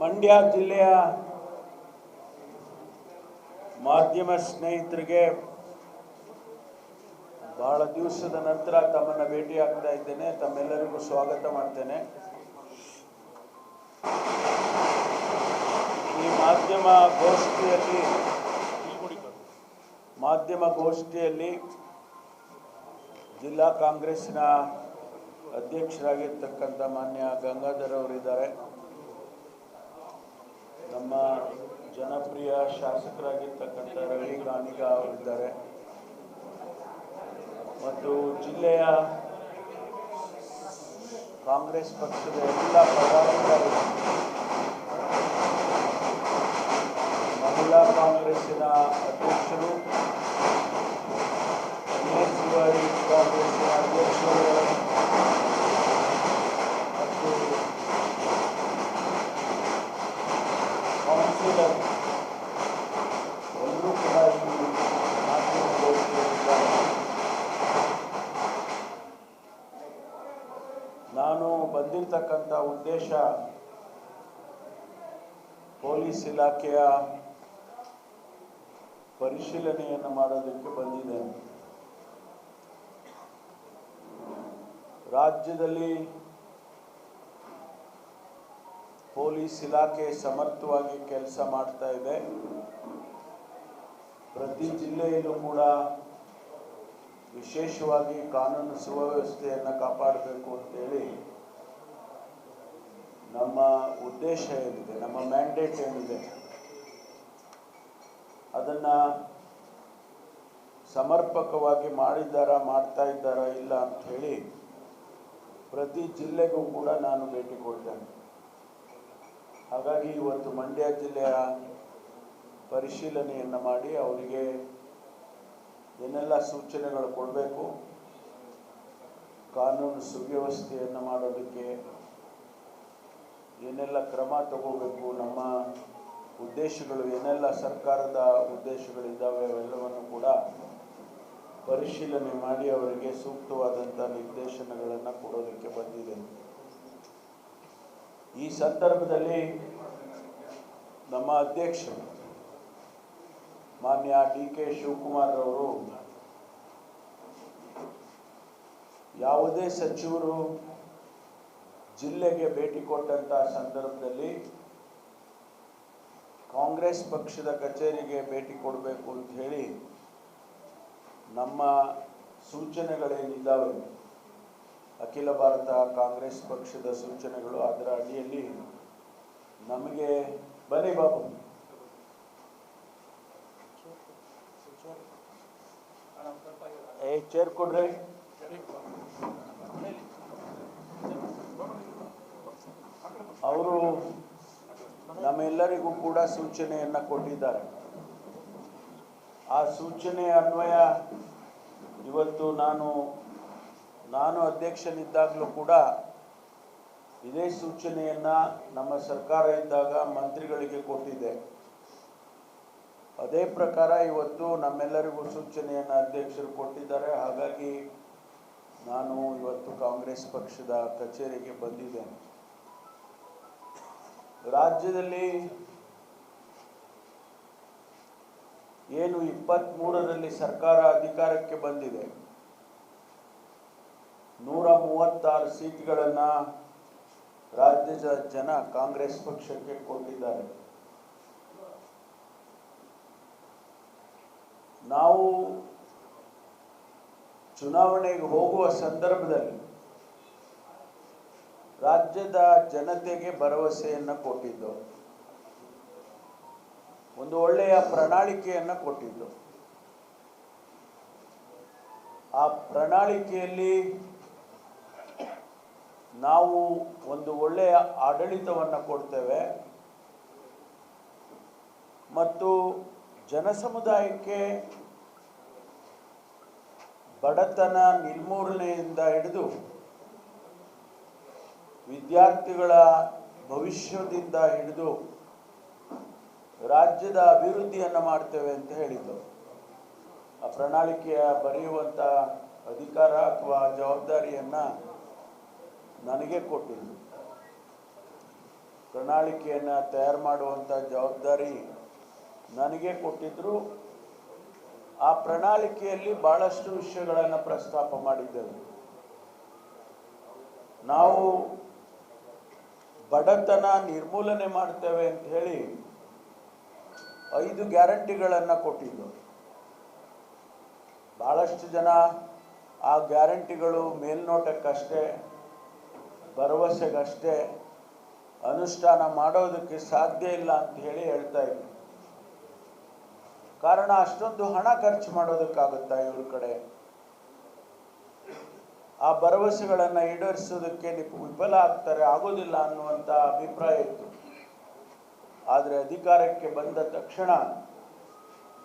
ಮಂಡ್ಯ ಜಿಲ್ಲೆಯ ಮಾಧ್ಯಮ ಸ್ನೇಹಿತರಿಗೆ ಬಹಳ ದಿವಸದ ನಂತರ ತಮ್ಮನ್ನ ಭೇಟಿ ಆಗ್ತಾ ಇದ್ದೇನೆ. ತಮ್ಮೆಲ್ಲರಿಗೂ ಸ್ವಾಗತ ಮಾಡ್ತೇನೆ. ಈ ಮಾಧ್ಯಮ ಗೋಷ್ಠಿಯಲ್ಲಿ ಮಾಧ್ಯಮ ಗೋಷ್ಠಿಯಲ್ಲಿ ಜಿಲ್ಲಾ ಕಾಂಗ್ರೆಸ್ನ ಅಧ್ಯಕ್ಷರಾಗಿರ್ತಕ್ಕಂಥ ಮಾನ್ಯ ಗಂಗಾಧರ್ ಅವರಿದ್ದಾರೆ. ನಮ್ಮ ಜನಪ್ರಿಯ ಶಾಸಕರಾಗಿರ್ತಕ್ಕಂಥ ರವಿ ಗಾಣಿಗ ಅವರಿದ್ದಾರೆ. ಮತ್ತು ಜಿಲ್ಲೆಯ ಕಾಂಗ್ರೆಸ್ ಪಕ್ಷದ ಎಲ್ಲ ಪದಾಧಿಕಾರಿಗಳು ಮಹಿಳಾ ಕಾಂಗ್ರೆಸ್ಸಿನ ಅಧ್ಯಕ್ಷರು ಕಾಂಗ್ರೆಸ್ಸಿನ ಅಧ್ಯಕ್ಷರು ಮತ್ತು ಕೌನ್ಸಿಲರ್ ಎಲ್ಲರೂ ಕೂಡ ಈ ಮಾಧ್ಯಮಗೋಷ್ಠಿಯಲ್ಲಿದ್ದಾರೆ ನಾನು ಬಂದಿರತಕ್ಕಂಥ ಉದ್ದೇಶ ಪೊಲೀಸ್ ಇಲಾಖೆಯ ಪರಿಶೀಲನೆಯನ್ನು ಮಾಡೋದಕ್ಕೆ ಬಂದಿದೆ. ರಾಜ್ಯದಲ್ಲಿ ಪೊಲೀಸ್ ಇಲಾಖೆ ಸಮರ್ಥವಾಗಿ ಕೆಲಸ ಮಾಡ್ತಾ ಇದೆ. ಪ್ರತಿ ಜಿಲ್ಲೆಯಲ್ಲೂ ಕೂಡ ವಿಶೇಷವಾಗಿ ಕಾನೂನು ಸುವ್ಯವಸ್ಥೆಯನ್ನು ಕಾಪಾಡಬೇಕು ಅಂತೇಳಿ ನಮ್ಮ ಉದ್ದೇಶ ಏನಿದೆ, ನಮ್ಮ ಮ್ಯಾಂಡೇಟ್ ಏನಿದೆ, ಅದನ್ನು ಸಮರ್ಪಕವಾಗಿ ಮಾಡಿದ್ದಾರಾ, ಮಾಡ್ತಾ ಇದ್ದಾರಾ, ಇಲ್ಲ ಅಂತ ಹೇಳಿ ಪ್ರತಿ ಜಿಲ್ಲೆಗೂ ಕೂಡ ನಾನು ಭೇಟಿ ಕೊಡ್ತೇನೆ. ಹಾಗಾಗಿ ಇವತ್ತು ಮಂಡ್ಯ ಜಿಲ್ಲೆಯ ಪರಿಶೀಲನೆಯನ್ನು ಮಾಡಿ ಅವರಿಗೆ ಏನೆಲ್ಲ ಸೂಚನೆಗಳು ಕೊಡಬೇಕು, ಕಾನೂನು ಸುವ್ಯವಸ್ಥೆಯನ್ನು ಮಾಡೋದಕ್ಕೆ ಏನೆಲ್ಲ ಕ್ರಮ ತಗೋಬೇಕು, ನಮ್ಮ ಉದ್ದೇಶಗಳು, ಏನೆಲ್ಲ ಸರ್ಕಾರದ ಉದ್ದೇಶಗಳಿದ್ದಾವೆ ಅವೆಲ್ಲವನ್ನು ಕೂಡ ಪರಿಶೀಲನೆ ಮಾಡಿ ಅವರಿಗೆ ಸೂಕ್ತವಾದಂಥ ನಿರ್ದೇಶನಗಳನ್ನು ಕೊಡೋದಕ್ಕೆ ಬಂದಿದೆ. ಈ ಸಂದರ್ಭದಲ್ಲಿ ನಮ್ಮ ಅಧ್ಯಕ್ಷರು ಮಾನ್ಯ ಡಿ ಕೆ ಶಿವಕುಮಾರ್ ಅವರು ಯಾವುದೇ ಸಚಿವರು ಜಿಲ್ಲೆಗೆ ಭೇಟಿ ಕೊಟ್ಟಂತ ಸಂದರ್ಭದಲ್ಲಿ ಕಾಂಗ್ರೆಸ್ ಪಕ್ಷದ ಕಚೇರಿಗೆ ಭೇಟಿ ಕೊಡಬೇಕು ಅಂತ ಹೇಳಿ ನಮ್ಮ ಸೂಚನೆಗಳೇನಿದ್ದಾವೆ? ಅಖಿಲ ಭಾರತ ಕಾಂಗ್ರೆಸ್ ಪಕ್ಷದ ಸೂಚನೆಗಳು ಅದರ ಅಡಿಯಲ್ಲಿ ನಮಗೆ ಬನ್ನಿ ಬಾಬು. ಏ ಚೇರ್ ಕೊಡ್ರಿ. ಅವರು ನಮ್ಮೆಲ್ಲರಿಗೂ ಕೂಡ ಸೂಚನೆಯನ್ನ ಕೊಟ್ಟಿದ್ದಾರೆ. ಆ ಸೂಚನೆ ಅನ್ವಯ ಇವತ್ತು ನಾನು ನಾನು ಅಧ್ಯಕ್ಷನಿದ್ದಾಗಲೂ ಕೂಡ ಇದೇ ಸೂಚನೆಯನ್ನ ನಮ್ಮ ಸರ್ಕಾರ ಇದ್ದಾಗ ಮಂತ್ರಿಗಳಿಗೆ ಕೊಟ್ಟಿದೆ ಅದೇ ಪ್ರಕಾರ ಇವತ್ತು ನಮ್ಮೆಲ್ಲರಿಗೂ ಸೂಚನೆಯನ್ನು ಅಧ್ಯಕ್ಷರು ಕೊಟ್ಟಿದ್ದಾರೆ. ಹಾಗಾಗಿ ನಾನು ಇವತ್ತು ಕಾಂಗ್ರೆಸ್ ಪಕ್ಷದ ಕಚೇರಿಗೆ ಬಂದಿದ್ದೇನೆ. ರಾಜ್ಯದಲ್ಲಿ ಏನು ಇಪ್ಪತ್ತ್ ಮೂರರಲ್ಲಿ ಸರ್ಕಾರ ಅಧಿಕಾರಕ್ಕೆ ಬಂದಿದೆ, ನೂರ ಮೂವತ್ತಾರು ಸೀಟ್ಗಳನ್ನು ರಾಜ್ಯದ ಜನ ಕಾಂಗ್ರೆಸ್ ಪಕ್ಷಕ್ಕೆ ಕೊಟ್ಟಿದ್ದಾರೆ. ನಾವು ಚುನಾವಣೆಗೆ ಹೋಗುವ ಸಂದರ್ಭದಲ್ಲಿ ರಾಜ್ಯದ ಜನತೆಗೆ ಭರವಸೆಯನ್ನು ಕೊಟ್ಟಿದ್ದು. ಒಂದು ಒಳ್ಳೆಯ ಪ್ರಣಾಳಿಕೆಯನ್ನು ಕೊಟ್ಟಿದ್ದು. ಆ ಪ್ರಣಾಳಿಕೆಯಲ್ಲಿ ನಾವು ಒಂದು ಒಳ್ಳೆಯ ಆಡಳಿತವನ್ನು ಕೊಡ್ತೇವೆ. ಮತ್ತು ಜನಸಮುದಾಯಕ್ಕೆ ಬಡತನ ನಿರ್ಮೂಲನೆಯಿಂದ ಹಿಡಿದು ವಿದ್ಯಾರ್ಥಿಗಳ ಭವಿಷ್ಯದಿಂದ ಹಿಡಿದು ರಾಜ್ಯದ ಅಭಿವೃದ್ಧಿಯನ್ನು ಮಾಡ್ತೇವೆ ಅಂತ ಹೇಳಿದ್ದು. ಆ ಪ್ರಣಾಳಿಕೆಯ ಬರೆಯುವಂಥ ಅಧಿಕಾರ ಅಥವಾ ಜವಾಬ್ದಾರಿಯನ್ನು ನನಗೆ ಕೊಟ್ಟಿದ್ದು. ಪ್ರಣಾಳಿಕೆಯನ್ನು ತಯಾರು ಮಾಡುವಂಥ ಜವಾಬ್ದಾರಿ ನನಗೆ ಕೊಟ್ಟಿದ್ದರು ಆ ಪ್ರಣಾಳಿಕೆಯಲ್ಲಿ ಭಾಳಷ್ಟು ವಿಷಯಗಳನ್ನು ಪ್ರಸ್ತಾಪ ಮಾಡಿದ್ದೆವು. ನಾವು ಬಡತನ ನಿರ್ಮೂಲನೆ ಮಾಡ್ತೇವೆ ಅಂತ ಹೇಳಿ ಐದು ಗ್ಯಾರಂಟಿಗಳನ್ನು ಕೊಟ್ಟಿದ್ದು. ಭಾಳಷ್ಟು ಜನ ಆ ಗ್ಯಾರಂಟಿಗಳು ಮೇಲ್ನೋಟಕ್ಕಷ್ಟೇ, ಭರವಸೆಗಷ್ಟೇ ಅನುಷ್ಠಾನ ಮಾಡೋದಕ್ಕೆ ಸಾಧ್ಯ ಇಲ್ಲ ಅಂತ ಹೇಳಿ ಹೇಳ್ತಾ ಇದ್ರು. ಕಾರಣ ಅಷ್ಟೊಂದು ಹಣ ಖರ್ಚು ಮಾಡೋದಕ್ಕಾಗುತ್ತಾ ಇವ್ರ ಕಡೆ? ಆ ಭರವಸೆಗಳನ್ನು ಈಡೇರಿಸೋದಕ್ಕೆ ವಿಫಲ ಆಗ್ತಾರೆ, ಆಗೋದಿಲ್ಲ ಅನ್ನುವಂಥ ಅಭಿಪ್ರಾಯ ಇತ್ತು. ಆದರೆ ಅಧಿಕಾರಕ್ಕೆ ಬಂದ ತಕ್ಷಣ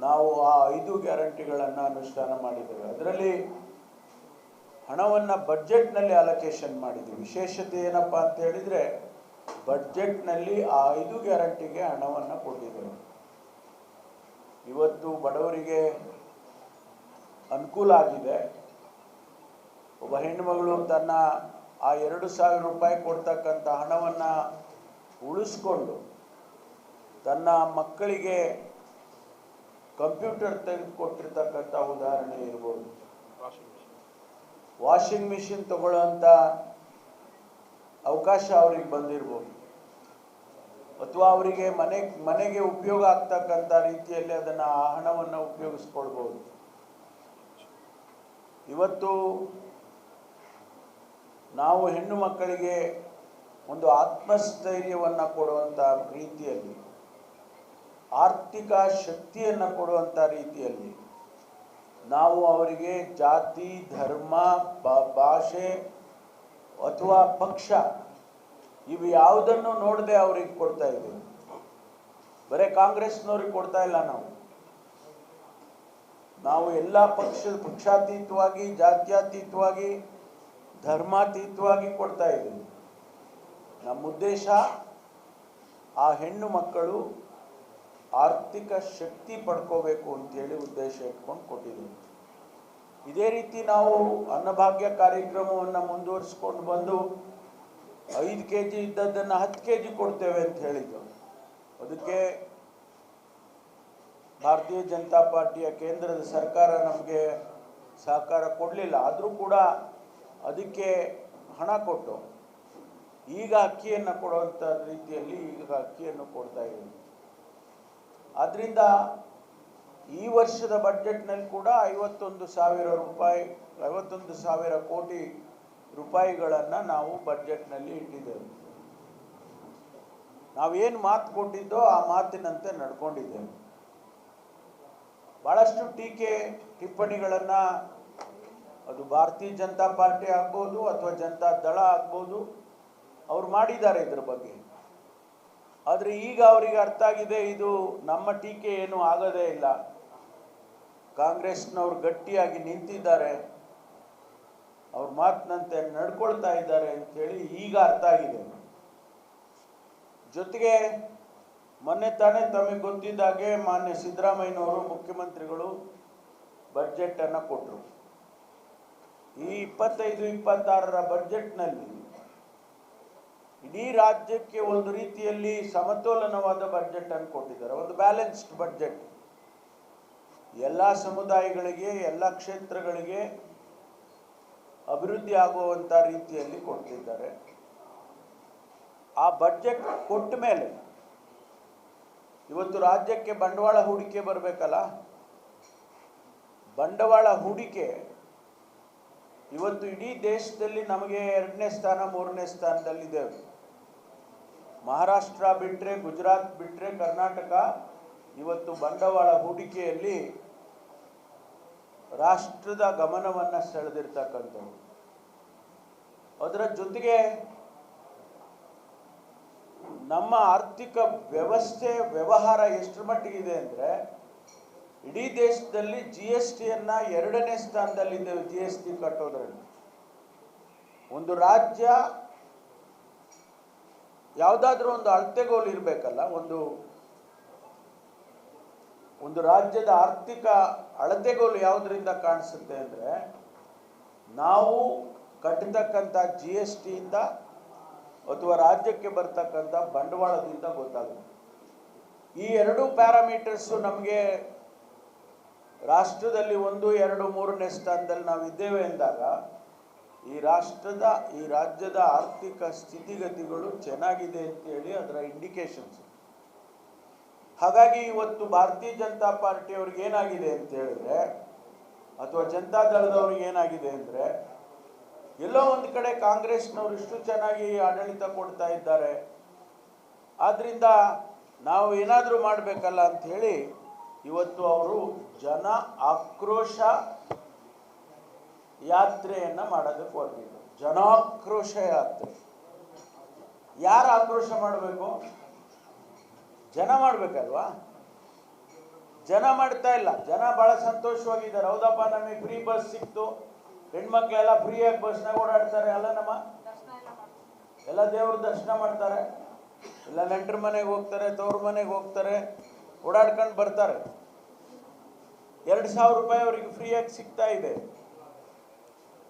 ನಾವು ಆ ಐದು ಗ್ಯಾರಂಟಿಗಳನ್ನು ಅನುಷ್ಠಾನ ಮಾಡಿದ್ದೇವೆ. ಅದರಲ್ಲಿ ಹಣವನ್ನು ಬಡ್ಜೆಟ್ನಲ್ಲಿ ಅಲೋಕೇಶನ್ ಮಾಡಿದ್ವಿ. ವಿಶೇಷತೆ ಏನಪ್ಪ ಅಂತ ಹೇಳಿದರೆ ಬಡ್ಜೆಟ್ನಲ್ಲಿ ಆ ಐದು ಗ್ಯಾರಂಟಿಗೆ ಹಣವನ್ನು ಕೊಟ್ಟಿದ್ದೇವೆ. ಇವತ್ತು ಬಡವರಿಗೆ ಅನುಕೂಲ ಆಗಿದೆ. ಒಬ್ಬ ಹೆಣ್ಣುಮಗಳು ತನ್ನ ಆ ಎರಡು ಸಾವಿರ ರೂಪಾಯಿ ಕೊಡ್ತಕ್ಕಂಥ ಹಣವನ್ನು ಉಳಿಸ್ಕೊಂಡು ತನ್ನ ಮಕ್ಕಳಿಗೆ ಕಂಪ್ಯೂಟರ್ ತೆಗೆದುಕೊಟ್ಟಿರ್ತಕ್ಕಂಥ ಉದಾಹರಣೆ ಇರ್ಬೋದು. ವಾಷಿಂಗ್ ಮಿಷಿನ್ ತಗೊಳ್ಳೋಂಥ ಅವಕಾಶ ಅವ್ರಿಗೆ ಬಂದಿರ್ಬೋದು. ಅಥವಾ ಅವರಿಗೆ ಮನೆ, ಮನೆಗೆ ಉಪಯೋಗ ಆಗ್ತಕ್ಕಂಥ ರೀತಿಯಲ್ಲಿ ಅದನ್ನು ಆ ಹಣವನ್ನು ಉಪಯೋಗಿಸ್ಕೊಳ್ಬೋದು. ಇವತ್ತು ನಾವು ಹೆಣ್ಣು ಮಕ್ಕಳಿಗೆ ಒಂದು ಆತ್ಮಸ್ಥೈರ್ಯವನ್ನು ಕೊಡುವಂಥ ರೀತಿಯಲ್ಲಿ, ಆರ್ಥಿಕ ಶಕ್ತಿಯನ್ನು ಕೊಡುವಂಥ ರೀತಿಯಲ್ಲಿ ನಾವು ಅವರಿಗೆ ಜಾತಿ, ಧರ್ಮ ಭಾಷೆ ಅಥವಾ ಪಕ್ಷ ಇವು ಯಾವುದನ್ನು ನೋಡದೆ ಅವ್ರಿಗೆ ಕೊಡ್ತಾ ಇದ್ದೀವಿ. ಬರೀ ಕಾಂಗ್ರೆಸ್ನವ್ರಿಗೆ ಕೊಡ್ತಾ ಇಲ್ಲ ನಾವು. ನಾವು ಎಲ್ಲ ಪಕ್ಷ, ಪಕ್ಷಾತೀತವಾಗಿ, ಜಾತ್ಯತೀತವಾಗಿ ಧರ್ಮಾತೀತವಾಗಿ ಕೊಡ್ತಾ ಇದ್ದೀನಿ. ನಮ್ಮ ಉದ್ದೇಶ ಆ ಹೆಣ್ಣು ಮಕ್ಕಳು ಆರ್ಥಿಕ ಶಕ್ತಿ ಪಡ್ಕೋಬೇಕು ಅಂತೇಳಿ ಉದ್ದೇಶ ಇಟ್ಕೊಂಡು ಕೊಟ್ಟಿದ್ದೀವಿ ಇದೇ ರೀತಿ ನಾವು ಅನ್ನಭಾಗ್ಯ ಕಾರ್ಯಕ್ರಮವನ್ನು ಮುಂದುವರಿಸ್ಕೊಂಡು ಬಂದು ಐದು ಕೆ ಜಿ ಇದ್ದದ್ದನ್ನು ಹತ್ತು ಕೆ ಜಿ ಕೊಡ್ತೇವೆ ಅಂತ ಹೇಳಿದ್ದು. ಅದಕ್ಕೆ ಭಾರತೀಯ ಜನತಾ ಪಾರ್ಟಿಯ ಕೇಂದ್ರದ ಸರ್ಕಾರ ನಮಗೆ ಸಹಕಾರ ಕೊಡಲಿಲ್ಲ. ಆದರೂ ಕೂಡ ಅದಕ್ಕೆ ಹಣ ಕೊಟ್ಟು, ಈಗ ಅಕ್ಕಿಯನ್ನು ಕೊಡುವಂಥ ರೀತಿಯಲ್ಲಿ ಈಗ ಅಕ್ಕಿಯನ್ನು ಕೊಡ್ತಾ ಇದ್ದೀವಿ ಆದ್ದರಿಂದ ಈ ವರ್ಷದ ಬಡ್ಜೆಟ್ನಲ್ಲಿ ಕೂಡ ಐವತ್ತೊಂದು ಸಾವಿರ ರೂಪಾಯಿ, ಐವತ್ತೊಂದು ಸಾವಿರ ಕೋಟಿ ರೂಪಾಯಿಗಳನ್ನು ನಾವು ಬಡ್ಜೆಟ್ನಲ್ಲಿ ಇಟ್ಟಿದ್ದೇವೆ. ನಾವೇನು ಮಾತು ಕೊಟ್ಟಿದ್ದೋ ಆ ಮಾತಿನಂತೆ ನಡ್ಕೊಂಡಿದ್ದೇವೆ. ಭಾಳಷ್ಟು ಟೀಕೆ ಟಿಪ್ಪಣಿಗಳನ್ನು ಅದು ಭಾರತೀಯ ಜನತಾ ಪಾರ್ಟಿ ಆಗ್ಬೋದು ಅಥವಾ ಜನತಾ ದಳ ಆಗ್ಬೋದು, ಅವ್ರು ಮಾಡಿದ್ದಾರೆ ಇದ್ರ ಬಗ್ಗೆ. ಆದರೆ ಈಗ ಅವರಿಗೆ ಅರ್ಥ ಆಗಿದೆ, ಇದು ನಮ್ಮ ಟೀಕೆ ಏನು ಆಗೋದೇ ಇಲ್ಲ. ಕಾಂಗ್ರೆಸ್ನವ್ರು ಗಟ್ಟಿಯಾಗಿ ನಿಂತಿದ್ದಾರೆ. ಅವ್ರ ಮಾತಿನಂತೆ ನಡ್ಕೊಳ್ತಾ ಇದ್ದಾರೆ ಅಂತೇಳಿ ಈಗ ಅರ್ಥ ಆಗಿದೆ. ಜೊತೆಗೆ ಮೊನ್ನೆ ತಾನೇ ತಮಗೆ ಗೊತ್ತಿದ್ದಾಗೆ ಮಾನ್ಯ ಸಿದ್ದರಾಮಯ್ಯನವರು ಮುಖ್ಯಮಂತ್ರಿಗಳು ಬಜೆಟನ್ನು ಕೊಟ್ಟರು. ಈ ಇಪ್ಪತ್ತೈದು, ಇಪ್ಪತ್ತಾರರ ಬಜೆಟ್ನಲ್ಲಿ ಇಡೀ ರಾಜ್ಯಕ್ಕೆ ಒಂದು ರೀತಿಯಲ್ಲಿ ಸಮತೋಲನವಾದ ಬಜೆಟ್ ಅನ್ನು ಕೊಟ್ಟಿದ್ದಾರೆ. ಒಂದು ಬ್ಯಾಲೆನ್ಸ್ಡ್ ಬಜೆಟ್. ಎಲ್ಲ ಸಮುದಾಯಗಳಿಗೆ, ಎಲ್ಲ ಕ್ಷೇತ್ರಗಳಿಗೆ ಅಭಿವೃದ್ಧಿ ಆಗುವಂಥ ರೀತಿಯಲ್ಲಿ ಕೊಟ್ಟಿದ್ದಾರೆ. ಆ ಬಜೆಟ್ ಕೊಟ್ಟ ಮೇಲೆ ಇವತ್ತು ರಾಜ್ಯಕ್ಕೆ ಬಂಡವಾಳ ಹೂಡಿಕೆ ಬರಬೇಕಲ್ಲ? ಬಂಡವಾಳ ಹೂಡಿಕೆ ಇವತ್ತು ಇಡೀ ದೇಶದಲ್ಲಿ ನಮಗೆ ಎರಡನೇ ಸ್ಥಾನ, ಮೂರನೇ ಸ್ಥಾನದಲ್ಲಿದ್ದೇವೆ ಮಹಾರಾಷ್ಟ್ರ ಬಿಟ್ಟರೆ ಗುಜರಾತ್ ಬಿಟ್ಟರೆ ಕರ್ನಾಟಕ, ಇವತ್ತು ಬಂಡವಾಳ ಹೂಡಿಕೆಯಲ್ಲಿ ರಾಷ್ಟ್ರದ ಗಮನವನ್ನು ಸೆಳೆದಿರ್ತಕ್ಕಂಥವು ಅದರ ಜೊತೆಗೆ ನಮ್ಮ ಆರ್ಥಿಕ ವ್ಯವಸ್ಥೆ, ವ್ಯವಹಾರ ಎಷ್ಟರ ಇದೆ ಅಂದರೆ ಇಡೀ ದೇಶದಲ್ಲಿ ಜಿ ಎಸ್ ಟಿಯನ್ನು ಎರಡನೇ ಸ್ಥಾನದಲ್ಲಿದ್ದೇವೆ ಜಿ ಎಸ್ ಟಿ ಕಟ್ಟೋದ್ರಲ್ಲಿ. ಒಂದು ರಾಜ್ಯ ಯಾವುದಾದ್ರೂ ಒಂದು ಅಳತೆಗೋಲು ಇರಬೇಕಲ್ಲ, ಒಂದು ಒಂದು ರಾಜ್ಯದ ಆರ್ಥಿಕ ಅಳತೆಗೋಲು ಯಾವುದರಿಂದ ಕಾಣಿಸುತ್ತೆ ಅಂದರೆ, ನಾವು ಕಟ್ಟತಕ್ಕಂಥ ಜಿ ಎಸ್ ಟಿಯಿಂದ ಅಥವಾ ರಾಜ್ಯಕ್ಕೆ ಬರ್ತಕ್ಕಂಥ ಬಂಡವಾಳದಿಂದ ಗೊತ್ತಾಗುತ್ತೆ. ಈ ಎರಡು ಪ್ಯಾರಾಮೀಟರ್ಸು ನಮಗೆ ರಾಷ್ಟ್ರದಲ್ಲಿ ಒಂದು, ಎರಡು ಮೂರನೇ ಸ್ಥಾನದಲ್ಲಿ ನಾವು ಇದ್ದೇವೆ ಎಂದಾಗ ಈ ರಾಷ್ಟ್ರದ, ಈ ರಾಜ್ಯದ ಆರ್ಥಿಕ ಸ್ಥಿತಿಗತಿಗಳು ಚೆನ್ನಾಗಿದೆ ಅಂತೇಳಿ ಅದರ ಇಂಡಿಕೇಶನ್ಸ್ ಹಾಗಾಗಿ ಇವತ್ತು ಭಾರತೀಯ ಜನತಾ ಪಾರ್ಟಿಯವ್ರಿಗೆ ಏನಾಗಿದೆ ಅಂತ ಹೇಳಿದ್ರೆ, ಅಥವಾ ಜನತಾ ದಳದವ್ರಿಗೆ ಏನಾಗಿದೆ ಅಂದರೆ, ಎಲ್ಲೋ ಒಂದು ಕಡೆ ಕಾಂಗ್ರೆಸ್ನವರು ಇಷ್ಟು ಚೆನ್ನಾಗಿ ಆಡಳಿತ ಕೊಡ್ತಾ ಇದ್ದಾರೆ. ಆದ್ರಿಂದ ನಾವು ಏನಾದರೂ ಮಾಡಬೇಕಲ್ಲ ಅಂತ ಹೇಳಿ ಇವತ್ತು ಅವರು ಜನ ಆಕ್ರೋಶ ಯಾತ್ರೆಯನ್ನ ಮಾಡೋದಕ್ಕೆ ಹೊರಟಿದ್ರು. ಜನಾಕ್ರೋಶ ಯಾತ್ರೆ. ಯಾರು ಆಕ್ರೋಶ ಮಾಡಬೇಕು? ಜನ ಮಾಡಬೇಕಲ್ವಾ? ಜನ ಮಾಡ್ತಾ ಇಲ್ಲ. ಜನ ಬಹಳ ಸಂತೋಷವಾಗಿದ್ದಾರೆ. ಹೌದಪ್ಪ, ನಮಗೆ ಫ್ರೀ ಬಸ್ ಸಿಕ್ತು. ಹೆಣ್ಮಕ್ಳೆಲ್ಲ ಫ್ರೀಯಾಗಿ ಬಸ್ನಾಗ ಓಡಾಡ್ತಾರೆ, ಅಲ್ಲ ನಮ್ಮ? ಎಲ್ಲ ದೇವ್ರ ದರ್ಶನ ಮಾಡ್ತಾರೆ. ಎಲ್ಲ ನೆಂಟ್ರ ಮನೆಗೆ ಹೋಗ್ತಾರೆ, ತವ್ರ ಮನೆಗೆ ಹೋಗ್ತಾರೆ. ಓಡಾಡ್ಕೊಂಡು ಬರ್ತಾರೆ. ಎರಡು ಸಾವಿರ ರೂಪಾಯಿ ಅವರಿಗೆ ಫ್ರೀಯಾಗಿ ಸಿಗ್ತಾ ಇದೆ.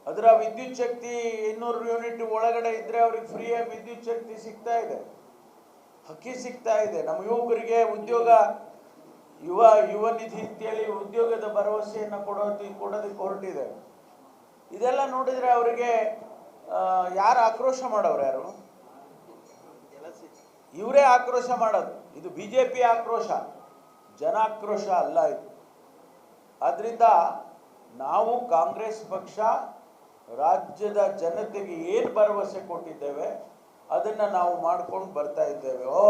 ಅದರ ವಿದ್ಯುತ್ ಶಕ್ತಿ ಇನ್ನೂರು ಯೂನಿಟ್ ಒಳಗಡೆ ಇದ್ರೆ ಅವ್ರಿಗೆ ಫ್ರೀಯಾಗಿ ವಿದ್ಯುತ್ ಶಕ್ತಿ ಸಿಗ್ತಾ ಇದೆ. ಹಕ್ಕಿ ಸಿಗ್ತಾ ಇದೆ. ನಮ್ಮ ಯುವಕರಿಗೆ ಉದ್ಯೋಗ, ಯುವ ಯುವ ನಿಧಿ ಅಂತೇಳಿ ಉದ್ಯೋಗದ ಭರವಸೆಯನ್ನು ಕೊಡೋದು, ಕೊಡೋದಕ್ಕೆ ಹೊರಟಿದೆ. ಇದೆಲ್ಲ ನೋಡಿದ್ರೆ ಅವರಿಗೆ ಯಾರು ಆಕ್ರೋಶ ಮಾಡೋರು ಯಾರು? ಇವರೇ ಆಕ್ರೋಶ ಮಾಡೋದು. ಇದು ಬಿ ಜೆ ಪಿ ಆಕ್ರೋಶ. ಜನಾಕ್ರೋಶ ಅಲ್ಲ ಇದು. ಆದ್ರಿಂದ ನಾವು ಕಾಂಗ್ರೆಸ್ ಪಕ್ಷ ರಾಜ್ಯದ ಜನತೆಗೆ ಏನು ಭರವಸೆ ಕೊಟ್ಟಿದ್ದೇವೆ, ಅದನ್ನು ನಾವು ಮಾಡ್ಕೊಂಡು ಬರ್ತಾ ಇದ್ದೇವೆ. ಓ